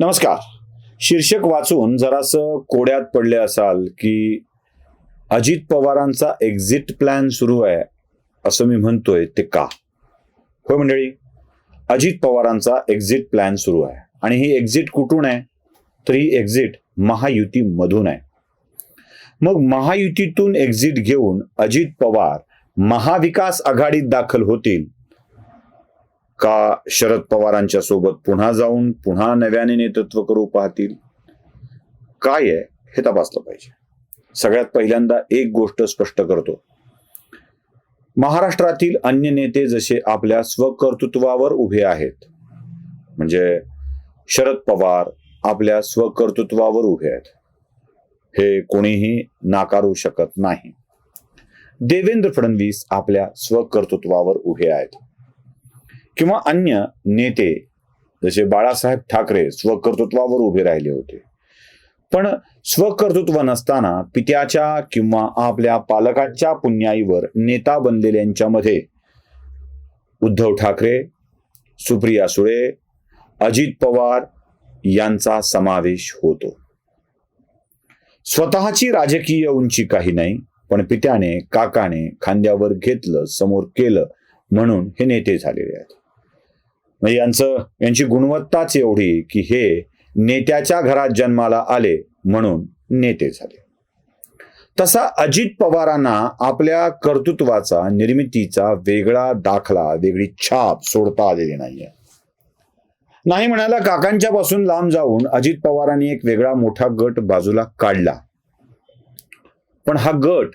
नमस्कार. शीर्षक वाचून जरासं कोड्यात पडले असाल की अजित पवारांचा एक्झिट प्लॅन सुरू आहे असं मी म्हणतोय ते का? होय मंडळी अजित पवारांचा एक्झिट प्लॅन सुरू आहे. आणि ही एक्झिट कुठून आहे? तर ही एक्झिट महायुतीमधून आहे. मग महायुतीतून एक्झिट घेऊन अजित पवार महाविकास आघाडीत दाखल होतील का शरद पवारांच्या सोबत पुन्हा जाऊन पुन्हा नव्याने नेतृत्व करू पाहतील? काय आहे? हे तपासलं पाहिजे. सगळ्यात पहिल्यांदा एक गोष्ट स्पष्ट करतो. महाराष्ट्रातील अन्य नेते जसे आपल्या स्वकर्तृत्वावर उभे आहेत म्हणजे शरद पवार आपल्या स्वकर्तृत्वावर उभे आहेत हे कोणीही नाकारू शकत नाही. देवेंद्र फडणवीस आपल्या स्वकर्तृत्वावर उभे आहेत. किंवा अन्य नेते जसे बाळासाहेब ठाकरे स्वकर्तृत्वावर उभे राहिले होते. पण स्वकर्तृत्व नसताना पित्याच्या किंवा आपल्या पालकांच्या पुण्याईवर नेता बनलेल्यांच्यामध्ये उद्धव ठाकरे सुप्रिया सुळे अजित पवार यांचा समावेश होतो. स्वतःची राजकीय उंची काही नाही पण पित्याने काकाने खांद्यावर घेतलं समोर केलं म्हणून हे नेते झालेले आहेत. म्हणजे यांचं यांची गुणवत्ताच एवढी की हे नेत्याच्या घरात जन्माला आले म्हणून नेते झाले. तसा अजित पवारांना आपल्या कर्तृत्वाचा निर्मितीचा वेगळा दाखला वेगळी छाप सोडता आलेली नाहीये. नाही म्हणायला काकांच्या पासून लांब जाऊन अजित पवारांनी एक वेगळा मोठा गट बाजूला काढला. पण हा गट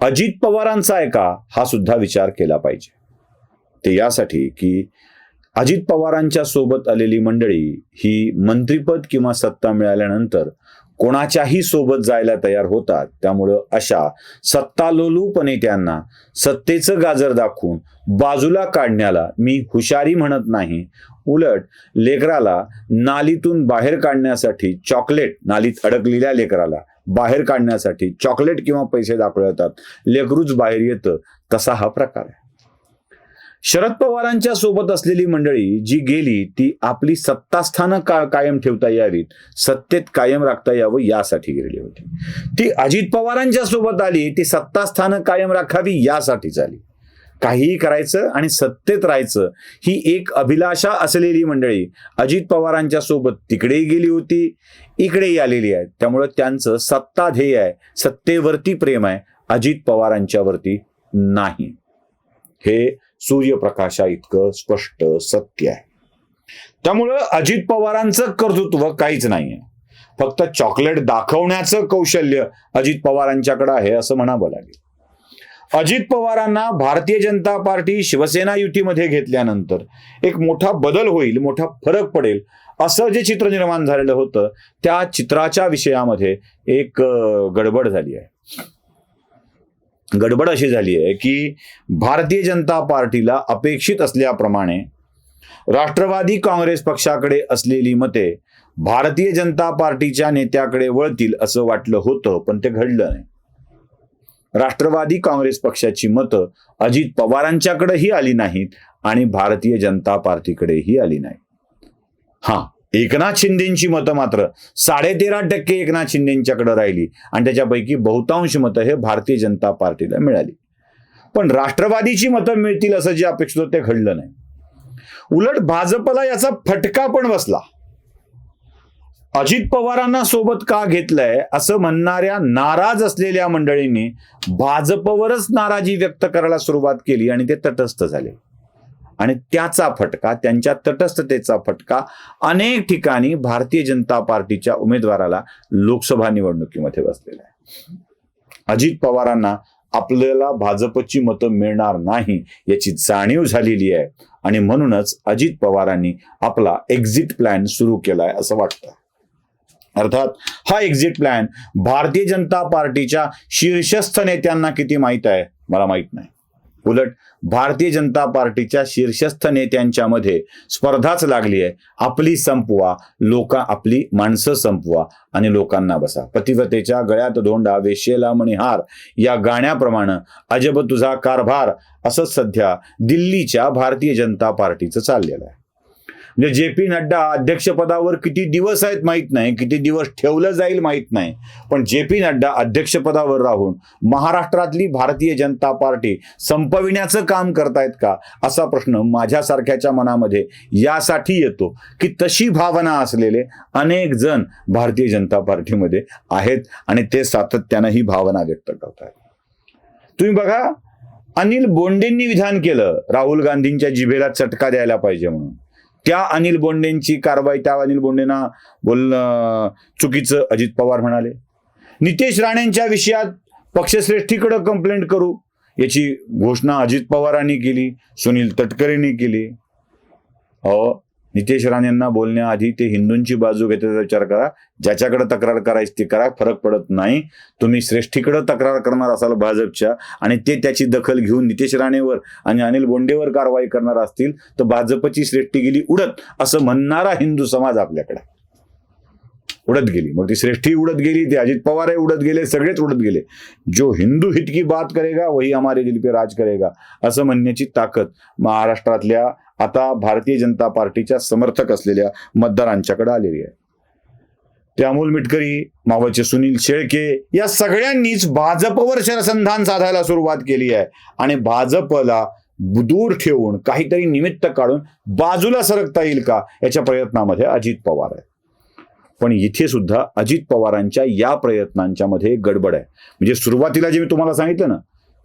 अजित पवारांचा आहे का हा सुद्धा विचार केला पाहिजे. ते यासाठी की अजित पवारांच्या सोबत आलेली मंडळी ही मंत्रीपद किंवा सत्ता मिळाल्यानंतर कोणाच्याही सोबत जायला तयार होतात त्यामुळं अशा सत्तालोलूपणे त्यांना सत्तेचं गाजर दाखवून बाजूला काढण्याला मी हुशारी म्हणत नाही. उलट लेकराला नालीतून बाहेर काढण्यासाठी चॉकलेट नालीत अडकलेल्या लेकराला बाहेर काढण्यासाठी चॉकलेट किंवा पैसे दाखवले जातात लेकरूच बाहेर येतं तसा हा प्रकार आहे. शरद पवारांच्या सोबत असलेली मंडळी जी गेली ती आपली सत्तास्थानं का कायम ठेवता यावीत सत्तेत कायम राखता यावं यासाठी गेलेली होती. ती अजित पवारांच्या सोबत आली ती सत्तास्थानं कायम राखावी यासाठीच आली काहीही करायचं आणि सत्तेत राहायचं ही एक अभिलाषा असलेली मंडळी अजित पवारांच्या सोबत तिकडेही गेली होती इकडेही आलेली आहे. त्यामुळं त्यांचं सत्ता ध्येय आहे सत्तेवरती प्रेम आहे अजित पवारांच्यावरती नाही. हे सूर्यप्रकाशा इतकं स्पष्ट सत्य आहे. त्यामुळं अजित पवारांचं कर्तृत्व काहीच नाहीये. फक्त चॉकलेट दाखवण्याचं कौशल्य अजित पवारांच्याकडे आहे असं म्हणावं लागेल. अजित पवारांना भारतीय जनता पार्टी शिवसेना युतीमध्ये घेतल्यानंतर एक मोठा बदल होईल मोठा फरक पडेल असं जे चित्र निर्माण झालेलं होतं त्या चित्राच्या विषयामध्ये एक गडबड झाली आहे. गडबड अशी झाली आहे की भारतीय जनता पार्टीला अपेक्षित असल्याप्रमाणे राष्ट्रवादी काँग्रेस पक्षाकडे असलेली मते भारतीय जनता पार्टीच्या नेत्याकडे वळतील असं वाटलं होतं पण ते घडलं नाही. राष्ट्रवादी काँग्रेस पक्षाची मतं अजित पवारांच्याकडेही आली नाहीत आणि भारतीय जनता पार्टीकडेही आली नाही हा एकनाथ शिंदेची मतं मात्र साडेतेरा टक्के एकनाथ शिंदेच्याकडे राहिली आणि त्याच्यापैकी बहुतांश मतं हे भारतीय जनता पार्टीला मिळाली. पण राष्ट्रवादीची मतं मिळतील असं जे अपेक्षित होतं ते घडलं नाही. उलट भाजपला याचा फटका पण बसला. अजित पवारांना सोबत का घेतलंय असं म्हणणाऱ्या नाराज असलेल्या मंडळींनी भाजपवरच नाराजी व्यक्त करायला सुरुवात केली आणि ते तटस्थ झाले. आणि त्याचा फटका त्यांच्या तटस्थतेचा फटका अनेक ठिकाणी भारतीय जनता पार्टीच्या उमेदवाराला लोकसभा निवडणुकीमध्ये बसलेला आहे. अजित पवारांना आपल्याला भाजपची मतं मिळणार नाही याची जाणीव झालेली आहे आणि म्हणूनच अजित पवारांनी आपला एक्झिट प्लॅन सुरू केलाय असं वाटतं. अर्थात हा एक्झिट प्लॅन भारतीय जनता पार्टीच्या शीर्षस्थ नेत्यांना किती माहीत आहे? मला माहीत नाही. उलट भारतीय जनता पार्टीच्या शीर्षस्थ नेत्यांच्या मध्ये स्पर्धाच लागली आहे. आपली संपवा लोक आपली माणसं संपवा आणि लोकांना बसा. पतिव्रतेच्या गळ्यात धोंडा वेशेला मणिहार या गाण्याप्रमाणे अजब तुझा कारभार असं सध्या दिल्लीच्या भारतीय जनता पार्टीचं चाललेलं आहे. म्हणजे जे पी नड्डा अध्यक्षपदावर किती दिवस आहेत माहीत नाही किती दिवस ठेवलं जाईल माहीत नाही. पण जे पी नड्डा अध्यक्षपदावर राहून महाराष्ट्रातली भारतीय जनता पार्टी संपविण्याचं काम करतायत का? असा प्रश्न माझ्यासारख्याच्या मनामध्ये यासाठी येतो की तशी भावना असलेले अनेक जण भारतीय जनता पार्टीमध्ये आहेत आणि ते सातत्यानं ही भावना व्यक्त करतात तुम्ही बघा अनिल बोंडेंनी विधान केलं राहुल गांधींच्या जिभेला चटका द्यायला पाहिजे म्हणून. त्या अनिल बोंडेंची कारवाई त्या अनिल बोंडेंना बोलणं चुकीचं अजित पवार म्हणाले. नितेश राणेंच्या विषयात पक्षश्रेष्ठीकडं कंप्लेंट करू याची घोषणा अजित पवारांनी केली सुनील तटकरेंनी केली. हो नितेश राणेंना बोलण्याआधी ते हिंदूंची बाजू घेतल्याचा विचार करा. ज्याच्याकडे तक्रार करायची ती करा फरक पडत नाही. तुम्ही श्रेष्ठीकडे तक्रार करणार असाल भाजपच्या आणि ते त्याची दखल घेऊन नितेश राणेवर आणि अनिल बोंडेवर कारवाई करणार असतील तर भाजपची श्रेष्ठी गेली उडत असं म्हणणारा हिंदू समाज आपल्याकडे. उडत गेली. मग ती श्रेष्ठी उडत गेली ते अजित पवार उडत गेले सगळेच उडत गेले. जो हिंदू हित की बात करेगा वही हमारे दिल पे राज करेगा असं म्हणण्याची ताकद महाराष्ट्रातल्या आता भारतीय जनता पार्टीच्या समर्थक असलेल्या मतदारांच्याकडे आलेली आहे. ते अमोल मिटकरी मावळचे सुनील शेळके या सगळ्यांनीच भाजपवर शरसंधान साधायला सुरुवात केली आहे. आणि भाजपला दूर ठेवून काहीतरी निमित्त काढून बाजूला सरकता येईल का याच्या प्रयत्नामध्ये अजित पवार आहे पण इथे सुद्धा अजित पवारांच्या या प्रयत्नांच्या मध्ये गडबड आहे. म्हणजे सुरुवातीला जे मी तुम्हाला सांगितलं ना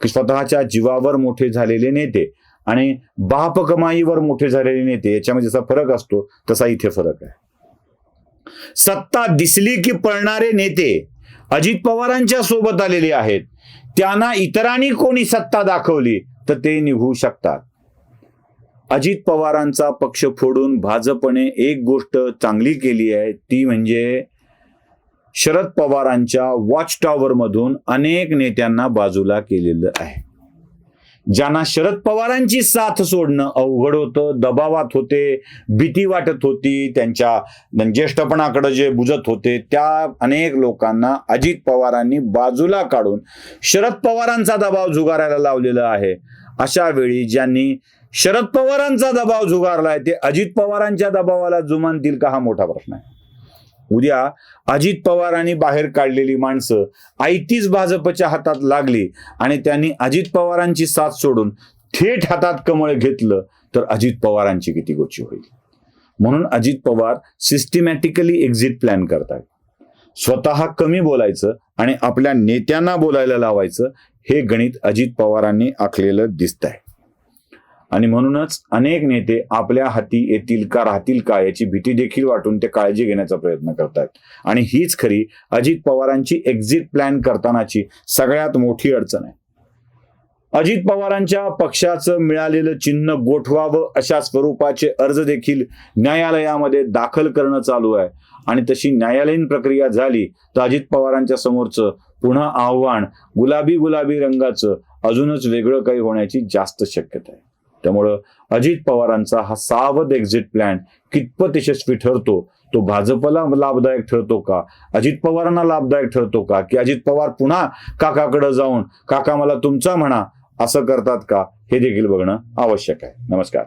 की स्वतःच्या जीवावर मोठे झालेले नेते आणि बाप कमाईवर मोठे झालेले नेते याच्यामध्ये जसा फरक असतो तसा इथे फरक आहे. सत्ता दिसली की पळणारे नेते अजित पवारांच्या सोबत आलेले आहेत. त्यांना इतरांनी कोणी सत्ता दाखवली तर ते निघू शकतात. अजित पवारांचा पक्ष फोडून भाजपने एक गोष्ट चांगली केली आहे ती म्हणजे शरद पवारांच्या वॉच टॉवर मधून अनेक नेत्यांना बाजूला केलेलं आहे. ज्यांना शरद पवारांची साथ सोडणं अवघड होतं दबावात होते भीती वाटत होती त्यांच्या ज्येष्ठपणाकडे जे बुजत होते त्या अनेक लोकांना अजित पवारांनी बाजूला काढून शरद पवारांचा दबाव झुगारायला लावलेला आहे. अशा वेळी ज्यांनी शरद पवारांचा दबाव झुगारलाय ते अजित पवारांच्या दबावाला जुमानतील का हा मोठा प्रश्न आहे. उद्या अजित पवारांनी बाहेर काढलेली माणसं आयतीच भाजपच्या हातात लागली आणि त्यांनी अजित पवारांची साथ सोडून थेट हातात कमळ घेतलं तर अजित पवारांची किती गोची होईल? म्हणून Ajit Pawar systematically exit plan करतात स्वतः कमी बोलायचं आणि आपल्या नेत्यांना बोलायला लावायचं हे गणित अजित पवारांनी आखलेलं दिसत आहे आणि म्हणूनच अनेक नेते आपल्या हाती येतील का राहतील का याची भीती देखील वाटून ते काळजी घेण्याचा प्रयत्न करतात. आणि हीच खरी अजित पवारांची एक्झिट प्लॅन करतानाची सगळ्यात मोठी अडचण आहे. अजित पवारांच्या पक्षाचं मिळालेलं चिन्ह गोठवावं अशा स्वरूपाचे अर्ज देखील न्यायालयामध्ये दाखल करणं चालू आहे. आणि तशी न्यायालयीन प्रक्रिया झाली तर अजित पवारांच्या समोरचं पुन्हा आव्हान गुलाबी गुलाबी रंगाचं अजूनच वेगळं काही होण्याची जास्त शक्यता आहे. त्यामुळं अजित पवारांचा हा सावध एक्झिट प्लॅन कितपत यशस्वी ठरतो? तो भाजपला लाभदायक ठरतो का? अजित पवारांना लाभदायक ठरतो का? की अजित पवार पुन्हा काकाकडे जाऊन काका मला तुमचा म्हणा असं करतात का? हे देखील बघणं आवश्यक आहे. नमस्कार.